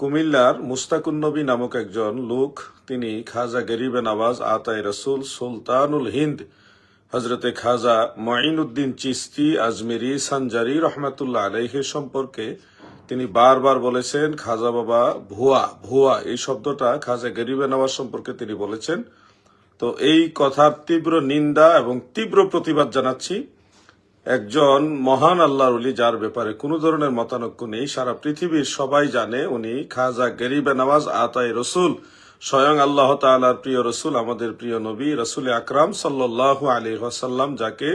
কুমিল্লার মুস্তাকুন্নবী নামক একজন লোক, তিনি খাজা গরিবে নওয়াজ আতাই রসুল সুলতানুল হিন্দ হজরতে খাজা মঈনুদ্দিন চিস্তি আজমিরি সানজারি রহমাতুল্লাহ আলাইহের সম্পর্কে তিনি বারবার বলেছেন, খাজা বাবা ভুয়া ভুয়া, এই শব্দটা খাজা গরিবে নওয়াজ সম্পর্কে তিনি বলেছেন। তো এই কথার তীব্র নিন্দা এবং তীব্র প্রতিবাদ জানাচ্ছি। একজন মহান আল্লাহর উলি যার ব্যাপারে কোনো ধরনের মতানক্য নেই। সারা পৃথিবীর সবাই জানে উনি খাজা গরিবে নওয়াজ আতাই রসুল। স্বয়ং আল্লাহ তাআলার প্রিয় রসুল, আমাদের প্রিয় নবী, রসুল আকরাম সাল্লাহ আলী ওয়াসাল্লাম, যাকে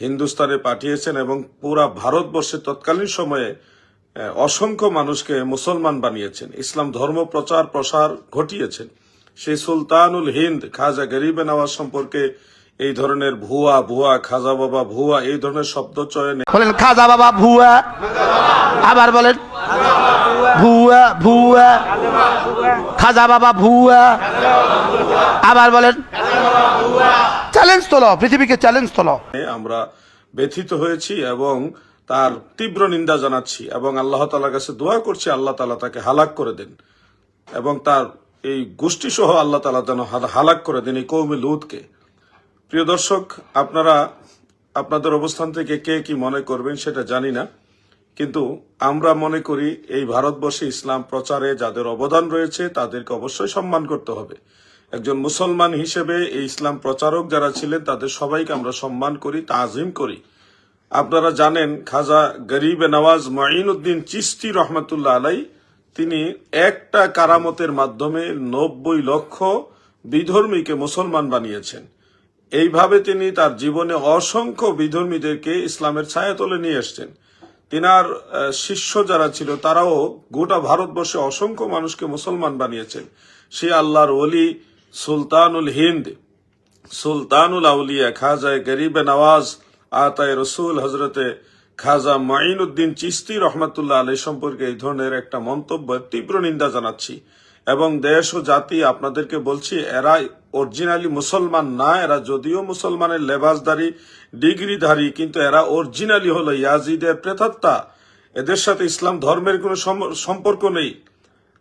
হিন্দুস্তানে পাঠিয়েছেন এবং পুরা ভারতবর্ষে তৎকালীন সময়ে অসংখ্য মানুষকে মুসলমান বানিয়েছেন। ইসলাম ধর্ম প্রচার প্রসার ঘটিয়েছেন। সেই সুলতানুল হিন্দ খাজা গরিবে নওয়াজ সম্পর্কে এই ধরনের ভুয়া ভুয়া খাজা বাবা ভুয়া এই ধরনের শব্দ চয়নে বলেন খাজা বাবা ভুয়া? আবার বলেন। ভুয়া ভুয়া। খাজা বাবা ভুয়া। আবার বলেন। চ্যালেঞ্জ তোলো পৃথিবীকে চ্যালেঞ্জ তোলো। আমরা ব্যথিত হয়েছি এবং তার তীব্র নিন্দা জানাচ্ছি এবং আল্লাহ তালার কাছে দোয়া করছি আল্লাহ তালা তাকে হালাক করে দেন এবং তার এই গোষ্ঠী সহ আল্লাহ তালা যেন হাল- হালাক করে দেন এই কৌমি লুতকে। প্রিয় দর্শক, আপনারা আপনাদের অবস্থান থেকে কে কি মনে করবেন সেটা জানি না, কিন্তু আমরা মনে করি এই ভারতবর্ষে ইসলাম প্রচারে যাদের অবদান রয়েছে তাদেরকে অবশ্যই সম্মান করতে হবে। একজন মুসলমান হিসেবে এই ইসলাম প্রচারক যারা ছিলেন তাদের সবাইকে আমরা সম্মান করি, তাজিম করি। আপনারা জানেন, খাজা গরিবে নওয়াজ মঈনুদ্দিন চিস্তি রহমতুল্লাহ আলাই, তিনি একটা কারামতের মাধ্যমে নব্বই লক্ষ বিধর্মীকে মুসলমান বানিয়েছেন। এইভাবে তিনি তার জীবনে অসংখ্য বিধর্মীদেরকে ইসলামের ছায়াতলে নিয়ে এসছেন। তিনার শিষ্য যারা ছিল, তারাও গোটা ভারতবর্ষে অসংখ্য মানুষকে মুসলমান বানিয়েছেন। সে আল্লাহর ওলি সুলতানুল হিন্দ। সুলতানুল আউলিয়া, খাজায় গরিবে নওয়াজ, আতায় রসুল হজরতে খাজা মাইন উদ্দিন চিস্তি রহমতুল্লাহ আলী সম্পর্কে এই ধরনের একটা মন্তব্য তীব্র নিন্দা জানাচ্ছি। এবং দেশ ও জাতি আপনাদেরকে বলছি, এরা অরিজিনালি মুসলমান না, এরা যদিও মুসলমানের লেবাসদারি ডিগ্রিধারী, কিন্তু এরা অরিজিনালি হলো ইয়াজিদের প্রেতাত্মা। এদের সাথে ইসলাম ধর্মের কোনো সম- সম্পর্ক নেই।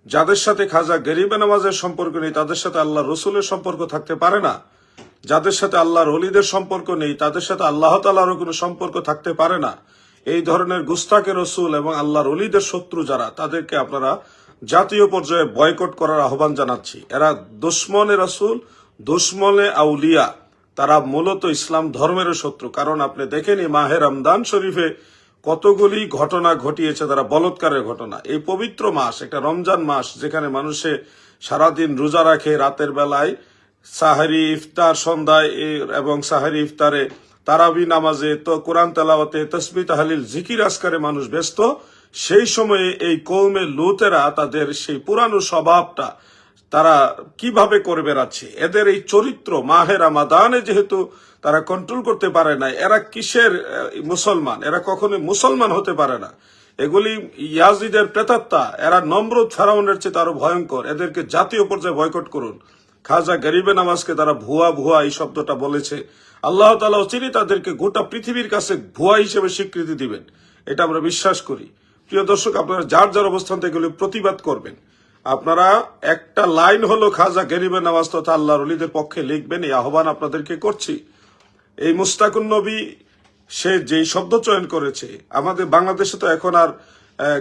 যাদের সাথে খাজা গরিবে নামাজের সম্পর্ক নেই, তাদের সাথে আল্লাহ রসুলের সম্পর্ক থাকতে পারে না। যাদের সাথে আল্লাহর অলিদের সম্পর্ক নেই, তাদের সাথে আল্লাহ তালারও কোনো সম্পর্ক থাকতে পারে না। এই ধরনের গুস্তাকে রসুল এবং আল্লাহর অলিদের শত্রু যারা, তাদেরকে আপনারা জাতীয় পর্যায়ে বয়কট করার আহ্বান জানাচ্ছি। এরা দুশ্মনে রসুল, দুশ্মনে আউলিয়া। তারা মূলত ইসলাম ধর্মের শত্রু। কারণ আপনি দেখেনি মাহের রমদান শরীফে কতগুলি ঘটনা ঘটিয়েছে, তারা বলৎকারের ঘটনা। এই পবিত্র মাস, একটা রমজান মাস, যেখানে মানুষে সারাদিন রোজা রাখে রাতের বেলায়, সাহারি, ইফতার, সন্ধ্যায় এবং সাহারি, ইফতারে তারাবি নামাজে, তো কোরআন তেলাওয়াতে, তসবি, তাহালিল, জিকির আসকারে মানুষ ব্যস্ত। সেই সময়ে এই কৌমে লুতেরা তাদের সেই পুরানো স্বভাবটা তারা কীভাবে করে বেড়াচ্ছে? এদের এই চরিত্র মাহের রামাদানে যেহেতু তারা কন্ট্রোল করতে পারে না, এরা কিসের মুসলমান? এরা কখনো মুসলমান হতে পারে না। এগুলি ইয়াজিদের প্রেতাত্মা, এরা নম্রত ফেরাউনের চেয়ে আরও ভয়ঙ্কর। এদেরকে জাতীয় পর্যায়ে বয়কট করুন। খাজা গরিবে নামাজকে তারা ভুয়া ভুয়া এই শব্দটা বলেছে। আল্লাহ তালা চিনি তাদেরকে গোটা পৃথিবীর কাছে ভুয়া হিসেবে স্বীকৃতি দিবেন। এটা আমরা বিশ্বাস করি। প্রিয় দর্শক, আপনারা যার যার অবস্থান থেকে প্রতিবাদ করবেন, আপনারা একটা লাইন হলো খাজা গরিবে নামাজ তথা আল্লাহর অলিদের পক্ষে লিখবেন, এই আহ্বান আপনাদেরকে করছি। এই মুস্তাকুন নবী, সে যেই শব্দ চয়ন করেছে, আমাদের বাংলাদেশে তো এখন আর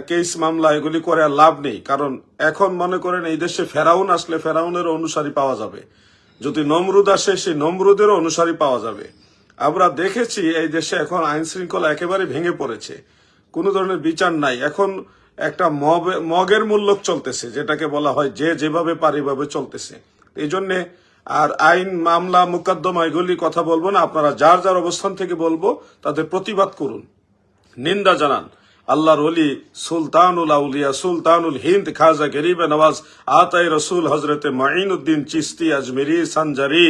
কেস মামলা এগুলি করে আর লাভ নেই, কারণ এখন মনে করেন এই দেশে ফেরাউন আসলে ফেরাউনের অনুসারী পাওয়া যাবে। যদি নমরুদ আসে, সেই নমরুদেরও অনুসারী পাওয়া যাবে। আমরা দেখেছি এই দেশে এখন আইন শৃঙ্খলা একেবারে ভেঙে পড়েছে। কোনো ধরনের বিচার নাই। এখন একটা মগের মূল্য চলতেছে, যেটাকে বলা হয় যে যেভাবে পারে এভাবে চলতেছে। এই জন্যে আর আইন, মামলা, মোকদ্দমা এগুলি কথা বলব না। আপনারা যার যার অবস্থান থেকে বলব, তাদের প্রতিবাদ করুন। নিন্দা জানান। আল্লাহর ওলি সুলতানুল আউলিয়া, সুলতানুল হিন্দ, খাজা গরিবে নওয়াজ, আতাই রসুল হজরতে মাইনুদ্দিন চিস্তি আজমেরি, সানজারি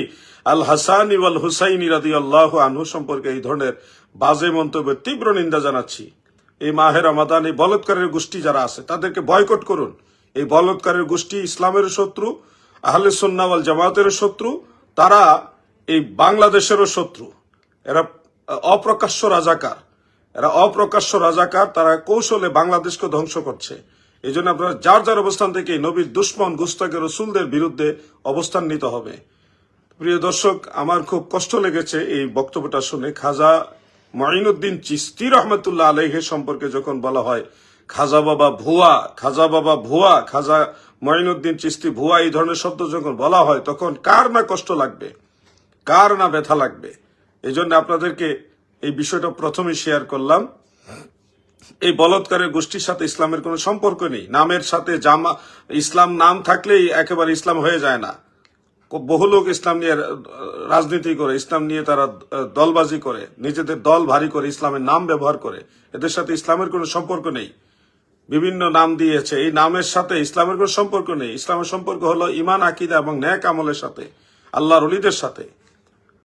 আল হাসানি ওয়াল হুসাইনি রাদি আল্লাহ আনহু সম্পর্কে এই ধরনের বাজে মন্তব্যের তীব্র নিন্দা জানাচ্ছি। এই মাহের রমাদান, এই বলৎকারের গোষ্ঠী যারা আছে, তাদেরকে বয়কট করুন। এই বলৎকারের গোষ্ঠী ইসলামের শত্রু, আহলে সুন্নাওয়াল জামাতের শত্রু, তারা এই বাংলাদেশেরও শত্রু। এরা অপ্রকাশ্য রাজাকার। এরা অপ্রকাশ্য রাজাকার, তারা কৌশলে বাংলাদেশকে ধ্বংস করছে। এই জন্য আপনারা যার যার অবস্থান থেকে নবীর দুশ্মন গুস্তাকে রসুলদের বিরুদ্ধে অবস্থান নিতে হবে। প্রিয় দর্শক, আমার খুব কষ্ট লেগেছে এই বক্তব্যটা শুনে। খাজা মঈনুদ্দিন চিস্তি রহমতুল্লাহ আলহের সম্পর্কে যখন বলা হয়, খাজা বাবা ভুয়া, খাজা বাবা ভুয়া, খাজা মঈনুদ্দিন চিস্তি ভুয়া, এই ধরনের শব্দ যখন বলা হয়, তখন কার না কষ্ট লাগবে? কার না ব্যথা লাগবে? এই জন্য আপনাদেরকে এই বিষয়টা প্রথমে শেয়ার করলাম। এই বলৎকারের গোষ্ঠীর সাথে ইসলামের কোনো সম্পর্ক নেই। নামের সাথে জামা, ইসলাম নাম থাকলেই একেবারে ইসলাম হয়ে যায় না। বহু লোক ইসলাম নিয়ে রাজনীতি করে, ইসলাম নিয়ে তারা দলবাজি করে, নিজেদের দল ভারী করে, ইসলামের নাম ব্যবহার করে। এদের সাথে ইসলামের কোনো সম্পর্ক নেই। বিভিন্ন নাম দিয়েছে। এই নামের সাথে ইসলামের কোনো সম্পর্ক নেই। ইসলামের সম্পর্ক হলো ইমান, আকিদা এবং ন্যাক আমলের সাথে, আল্লাহর অলিদের সাথে।